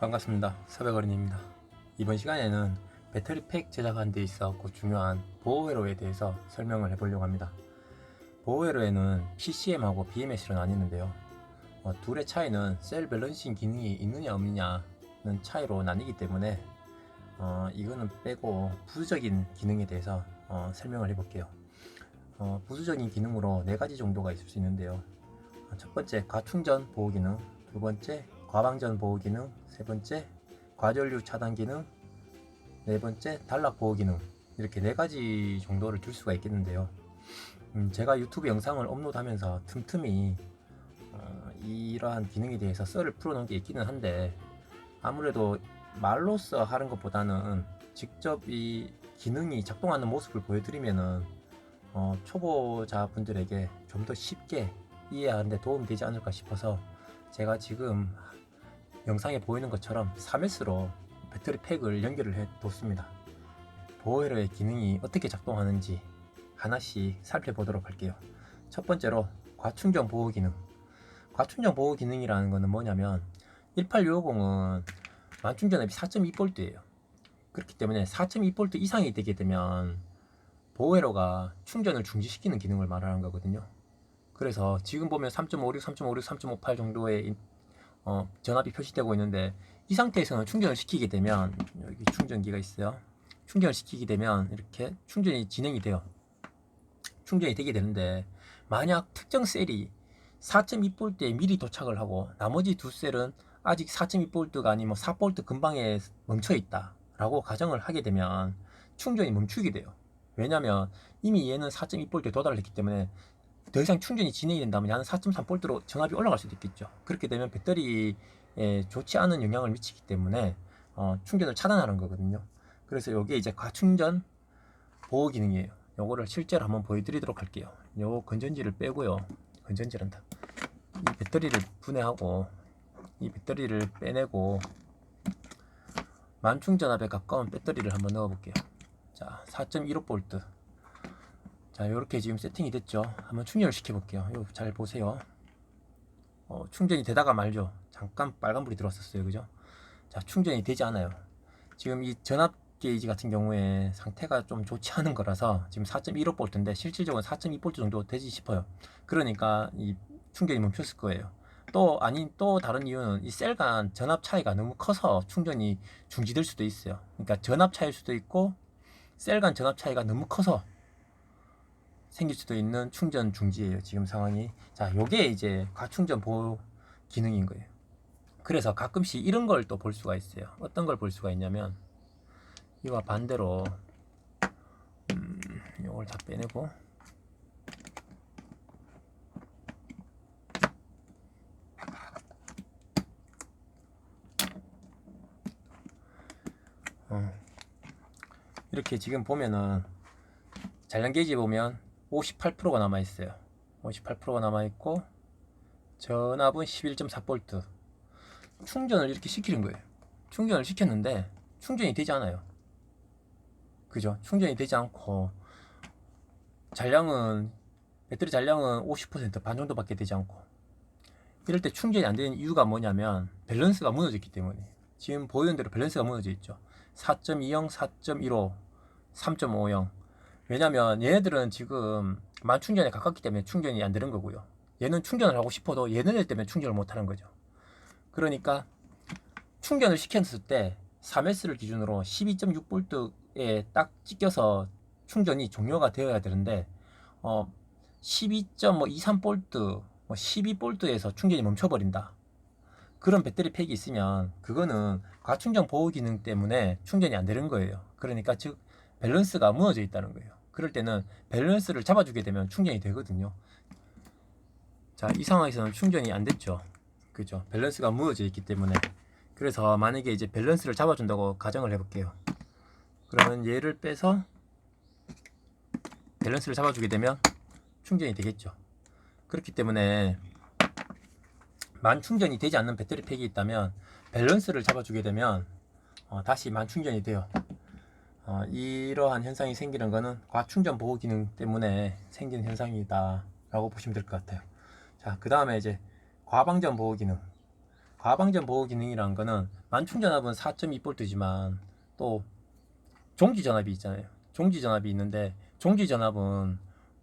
반갑습니다. 서백어린입니다. 이번 시간에는 배터리 팩 제작하는 데 있어서 중요한 보호회로에 대해서 설명을 해보려고 합니다. 보호회로에는 PCM하고 BMS로 나뉘는데요. 어, 둘의 차이는 셀 밸런싱 기능이 있느냐 없느냐는 차이로 나뉘기 때문에 어, 이거는 빼고 부수적인 기능에 대해서 어, 설명을 해볼게요. 어, 부수적인 기능으로 네 가지 정도가 있을 수 있는데요. 어, 첫 번째 과충전 보호 기능, 두 번째 과방전 보호 기능, 세 번째 과전류 차단 기능, 네 번째 단락 보호 기능 이렇게 네 가지 정도를 줄 수가 있겠는데요. 음, 제가 유튜브 영상을 업로드하면서 틈틈이 어, 이러한 기능에 대해서 썰을 풀어놓은 게 있기는 한데 아무래도 말로써 하는 것보다는 직접 이 기능이 작동하는 모습을 보여드리면은 어, 초보자 분들에게 좀 더 쉽게 이해하는데 도움이 되지 않을까 싶어서 제가 지금 영상에 보이는 것처럼 3S로 배터리 팩을 연결을 해 뒀습니다. 보호회로의 기능이 어떻게 작동하는지 하나씩 살펴보도록 할게요. 첫 번째로 과충전 보호 기능. 과충전 보호 기능이라는 것은 뭐냐면 18650은 만충전압이 4.2V예요. 그렇기 때문에 4.2V 이상이 되게 되면 보호회로가 충전을 중지시키는 기능을 말하는 거거든요. 그래서 지금 보면 3.56, 3.56, 3.58 정도의 어, 전압이 표시되고 있는데 이 상태에서는 충전을 시키게 되면 여기 충전기가 있어요. 충전을 시키게 되면 이렇게 충전이 진행이 돼요. 충전이 되게 되는데 만약 특정 셀이 4.2V에 미리 도착을 하고 나머지 두 셀은 아직 4.2V가 아니면 4V 근방에 멈춰 있다 라고 가정을 하게 되면 충전이 멈추게 돼요. 왜냐면 이미 얘는 4.2V에 도달을 했기 때문에 더 이상 충전이 진행이 된다면 얘는 4.3V로 전압이 올라갈 수도 있겠죠. 그렇게 되면 배터리에 좋지 않은 영향을 미치기 때문에 어, 충전을 차단하는 거거든요. 그래서 이게 이제 과충전 보호 기능이에요. 요거를 실제로 한번 보여드리도록 할게요. 요 건전지를 빼고요. 건전지란다. 이 배터리를 분해하고 이 배터리를 빼내고 만충전압에 가까운 배터리를 한번 넣어볼게요. 자, 4.15V. 자, 이렇게 지금 세팅이 됐죠. 한번 충전을 시켜 볼게요. 요, 잘 보세요. 어, 충전이 되다가 말죠. 잠깐 빨간불이 들어왔었어요. 그죠? 자, 충전이 되지 않아요. 지금 이 전압 게이지 같은 경우에 상태가 좀 좋지 않은 거라서 지금 4.15V인데 실질적으로 4.2V 정도 되지 싶어요. 그러니까 이 충전이 멈췄을 거예요. 또 아닌 또 다른 이유는 이 셀 간 전압 차이가 너무 커서 충전이 중지될 수도 있어요. 그러니까 전압 차일 수도 있고 셀 간 전압 차이가 너무 커서 생길 수도 있는 충전 중지예요. 지금 상황이. 자, 요게 이제 과충전 보호 기능인 거예요. 그래서 가끔씩 이런 걸 또 볼 수가 있어요. 어떤 걸 볼 수가 있냐면 이와 반대로 음, 요걸 다 빼내고 어, 이렇게 지금 보면은 잔량 게이지 보면 58%가 남아 있어요. 58%가 남아 있고 전압은 11.4V. 충전을 이렇게 시키는 거예요. 충전을 시켰는데 충전이 되지 않아요. 그죠? 충전이 되지 않고 잔량은 배터리 잔량은 50%반 정도밖에 되지 않고 이럴 때 충전이 안 되는 이유가 뭐냐면 밸런스가 무너졌기 때문에 지금 보이는 대로 밸런스가 무너져 있죠. 4.20, 4.15, 3.50 왜냐면 얘네들은 지금 만충전에 가깝기 때문에 충전이 안 되는 거고요. 얘는 충전을 하고 싶어도 얘네들 때문에 충전을 못 하는 거죠. 그러니까 충전을 시켰을 때 3S를 기준으로 12.6V에 딱 찍혀서 충전이 종료가 되어야 되는데 어 12.23V, 뭐 12V에서 충전이 멈춰버린다. 그런 배터리 팩이 있으면 그거는 과충전 보호 기능 때문에 충전이 안 되는 거예요. 그러니까 즉 밸런스가 무너져 있다는 거예요. 그럴 때는 밸런스를 잡아주게 되면 충전이 되거든요. 자, 이 상황에서는 충전이 안 됐죠. 그죠? 밸런스가 무너져 있기 때문에. 그래서 만약에 이제 밸런스를 잡아준다고 가정을 해볼게요. 그러면 얘를 빼서 밸런스를 잡아주게 되면 충전이 되겠죠. 그렇기 때문에 만 충전이 되지 않는 배터리 팩이 있다면 밸런스를 잡아주게 되면 어, 다시 만 충전이 돼요. 어, 이러한 현상이 생기는 것은 과충전 보호 기능 때문에 생긴 현상이다 라고 보시면 될 것 같아요 자그 다음에 이제 과방전 보호 기능 과방전 보호 기능이라는 거는 만충 전압은 4.2V지만 또 종지 전압이 있잖아요. 종지 전압이 있는데 종지 전압은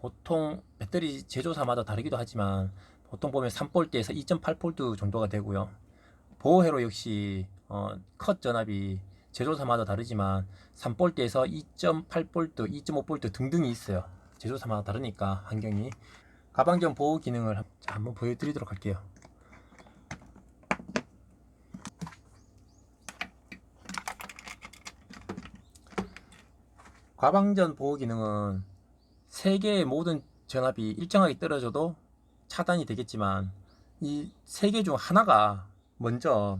보통 배터리 제조사마다 다르기도 하지만 보통 보면 3볼트에서 2.8볼트 정도가 되고요. 보호회로 역시 어, 컷 전압이 제조사마다 다르지만 3볼트에서 2.8볼트, 2.5볼트 등등이 있어요. 제조사마다 다르니까 환경이 가방전 보호 기능을 한번 보여드리도록 할게요. 과방전 보호 기능은 세 개의 모든 전압이 일정하게 떨어져도 차단이 되겠지만 이 세 개 중 하나가 먼저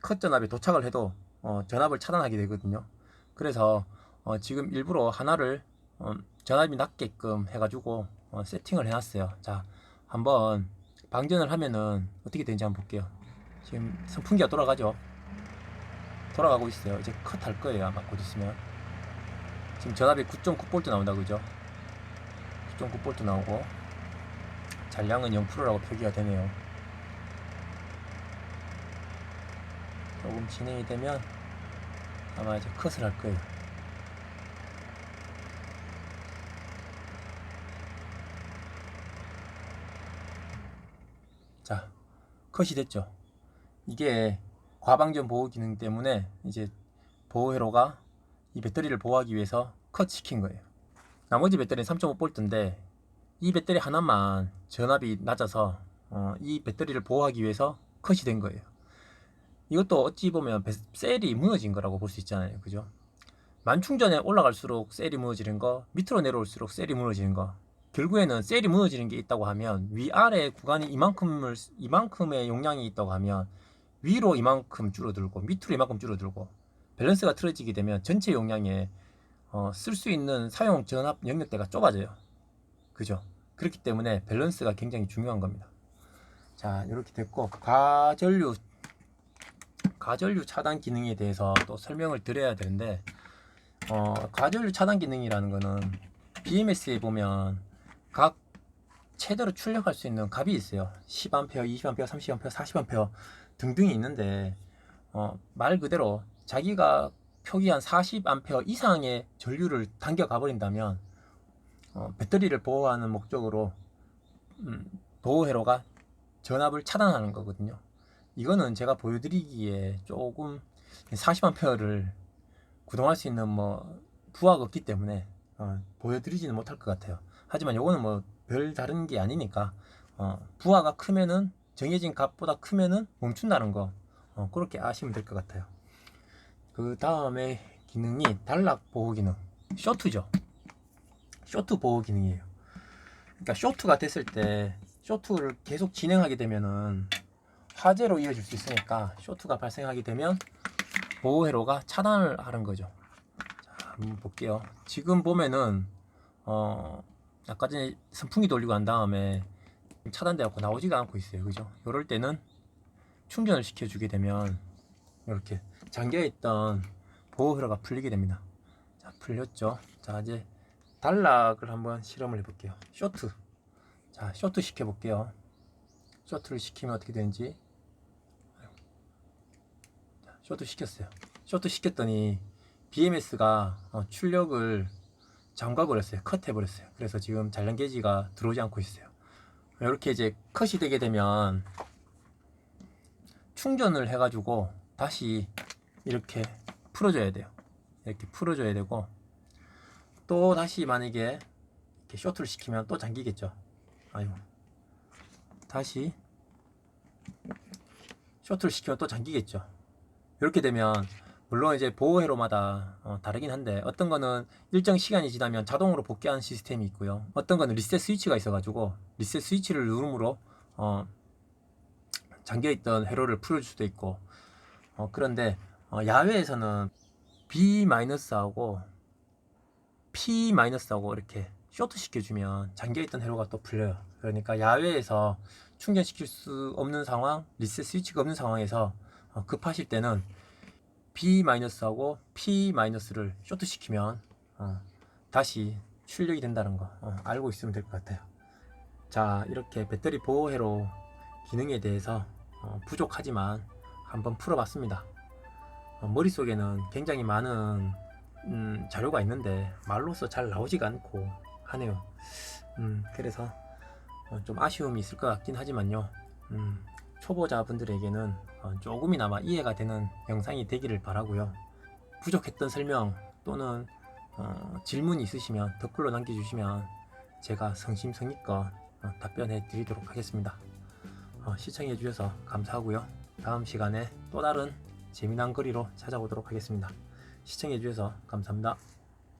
컷 전압에 도착을 해도 어, 전압을 차단하게 되거든요. 그래서 어, 지금 일부러 하나를 어, 전압이 낮게끔 해가지고 어, 세팅을 해놨어요. 자, 한번 방전을 하면은 어떻게 되는지 한번 볼게요. 지금 선풍기가 돌아가죠. 돌아가고 있어요. 이제 컷 할 거예요. 아마 곧 있으면. 지금 전압이 9.9V 나온다 그죠? 9.9V 나오고 잔량은 0%라고 표기가 되네요. 조금 진행이 되면 아마 이제 컷을 할 거예요. 자, 컷이 됐죠. 이게 과방전 보호 기능 때문에 이제 보호 회로가 이 배터리를 보호하기 위해서 컷 시킨 거예요. 나머지 배터리는 3.5V인데 이 배터리 하나만 전압이 낮아서 어, 이 배터리를 보호하기 위해서 컷이 된 거예요. 이것도 어찌 보면 배- 셀이 무너진 거라고 볼 수 있잖아요. 그죠? 만충전에 올라갈수록 셀이 무너지는 거, 밑으로 내려올수록 셀이 무너지는 거. 결국에는 셀이 무너지는 게 있다고 하면 위아래 구간이 이만큼을 이만큼의 용량이 있다고 하면 위로 이만큼 줄어들고 밑으로 이만큼 줄어들고 밸런스가 틀어지게 되면 전체 용량에 어, 쓸 수 있는 사용 전압 영역대가 좁아져요. 그죠? 그렇기 때문에 밸런스가 굉장히 중요한 겁니다. 자, 이렇게 됐고 가전류 가전류 차단 기능에 대해서 또 설명을 드려야 되는데 어, 가전류 차단 기능이라는 거는 BMS에 보면 각 최대로 출력할 수 있는 값이 있어요. 10A, 20A, 30A, 40A 등등이 있는데 어, 말 그대로 자기가 표기한 40A 이상의 전류를 당겨 가버린다면 어, 배터리를 보호하는 목적으로 음, 보호 회로가 전압을 차단하는 거거든요. 이거는 제가 보여드리기에 조금 40A를 구동할 수 있는 뭐 부하가 없기 때문에 어, 보여드리지는 못할 것 같아요. 하지만 요거는 뭐 별 다른 게 아니니까 어, 부하가 크면은 정해진 값보다 크면은 멈춘다는 거 어, 그렇게 아시면 될 것 같아요. 그 다음에 기능이 단락 보호 기능 쇼트죠. 쇼트 보호 기능이에요. 그러니까 쇼트가 됐을 때 쇼트를 계속 진행하게 되면은 화재로 이어질 수 있으니까 쇼트가 발생하게 되면 보호 회로가 차단을 하는 거죠. 자, 한번 볼게요. 지금 보면은 어 아까 전에 선풍기 돌리고 난 다음에 차단돼 갖고 나오지가 않고 있어요. 그죠? 이럴 때는 충전을 시켜 주게 되면 이렇게 잠겨 있던 보호 회로가 풀리게 됩니다. 자, 풀렸죠? 자, 이제 단락을 한번 실험을 해 볼게요. 쇼트. 자, 쇼트 시켜 볼게요. 쇼트를 시키면 어떻게 되는지 자, 쇼트 시켰어요. 쇼트 시켰더니 BMS가 어, 출력을 잠가 버렸어요. 컷 해버렸어요. 그래서 지금 잔량 게이지가 들어오지 않고 있어요. 이렇게 이제 컷이 되게 되면 충전을 해가지고 다시 이렇게 풀어줘야 돼요. 이렇게 풀어줘야 되고 또 다시 만약에 이렇게 쇼트를 시키면 또 잠기겠죠. 아유 다시 쇼트를 시키면 또 잠기겠죠. 이렇게 되면 물론 이제 보호회로마다 어, 다르긴 한데 어떤 거는 일정 시간이 지나면 자동으로 복귀하는 시스템이 있고요. 어떤 거는 리셋 스위치가 있어가지고 리셋 스위치를 누름으로 어, 잠겨있던 회로를 풀어줄 수도 있고 어, 그런데 어, 야외에서는 B-하고 P-하고 이렇게 쇼트 시켜주면 잠겨있던 회로가 또 풀려요. 그러니까 야외에서 충전시킬 수 없는 상황, 리셋 스위치가 없는 상황에서 어, 급하실 때는 B-하고 P-를 쇼트 시키면 어, 다시 출력이 된다는 거 어, 알고 있으면 될 것 같아요. 자, 이렇게 배터리 보호회로 기능에 대해서 어, 부족하지만 한번 풀어봤습니다. 어, 머릿속에는 굉장히 많은 음, 자료가 있는데 말로써 잘 나오지가 않고 하네요. 음, 그래서 어, 좀 아쉬움이 있을 것 같긴 하지만요. 음, 초보자분들에게는 어, 조금이나마 이해가 되는 영상이 되기를 바라고요. 부족했던 설명 또는 어, 질문이 있으시면 댓글로 남겨주시면 제가 성심성의껏 어, 답변해 드리도록 하겠습니다. 어, 시청해 주셔서 감사하고요. 다음 시간에 또 다른 재미난 거리로 찾아오도록 하겠습니다. 시청해 주셔서 감사합니다.